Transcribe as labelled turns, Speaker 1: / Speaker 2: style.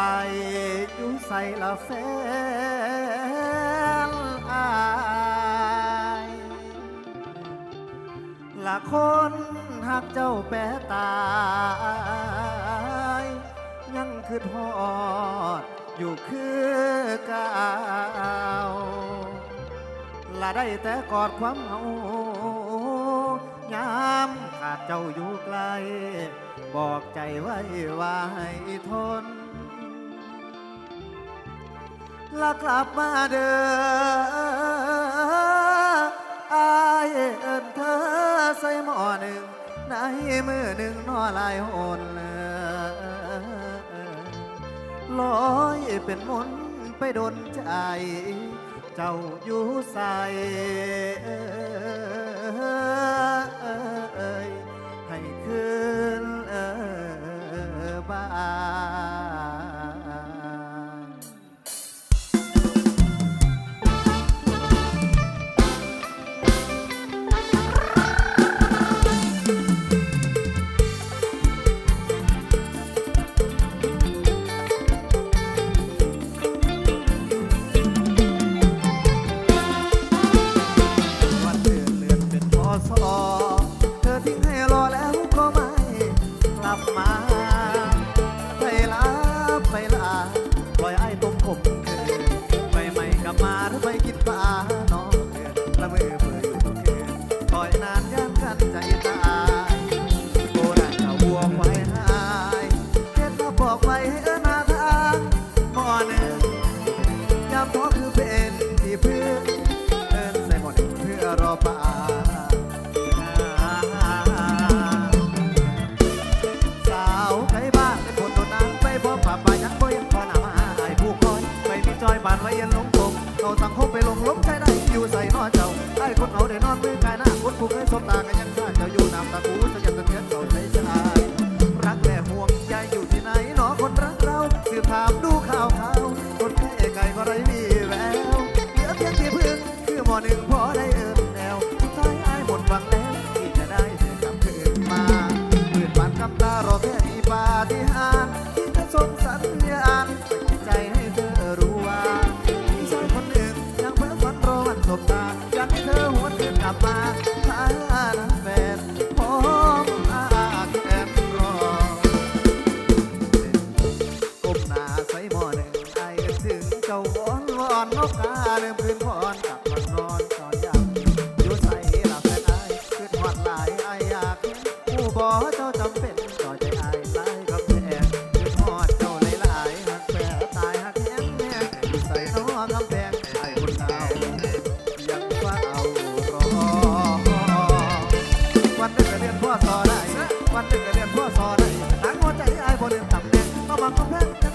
Speaker 1: ไปอยู่ใส่ละแฟนอายละคนหักเจ้าแปรตาย ยังคือทอดอยู่คือเก่าวละได้แต่กอดความเหงายามขาดเจ้าอยู่ไกล บอกใจไว้ว่าให้ทน แลากลับมาเด้ออายเอินเธอใส่หม้อหนึ่งในมือหนึ่งนอลายหนลอยเป็นมนไปดนใจ เจ้าอยู่ใส่ นานยามกันใจตายโบราณเขาวัวควายหายเฮ็ดมาบอกไว้ให้เอิ้นหาทางหม้อหนึ่งยามท้อคือเป็นที่พื่อนเดินใส่หมดเพื่อรอป่า เคยสบตากันยังข้าเจ้อยู่นามตะกูสยันตะเทียนเก่ใชารักแม่ห่วงยายอยู่ที่ไหนหนอคนรักเราสืบถามดูขาวข่าคนแค่ไก่ก็ไรมีแววเหลือเพียงที่พึ่งคือหมอหนึ่งพอได้เอิบแนวท้ายอายหมดหวังแล้วที่จะได้เธอกลับคืนมาเปิดปานกำตารอแค่มีปาฏิหา I'm come on.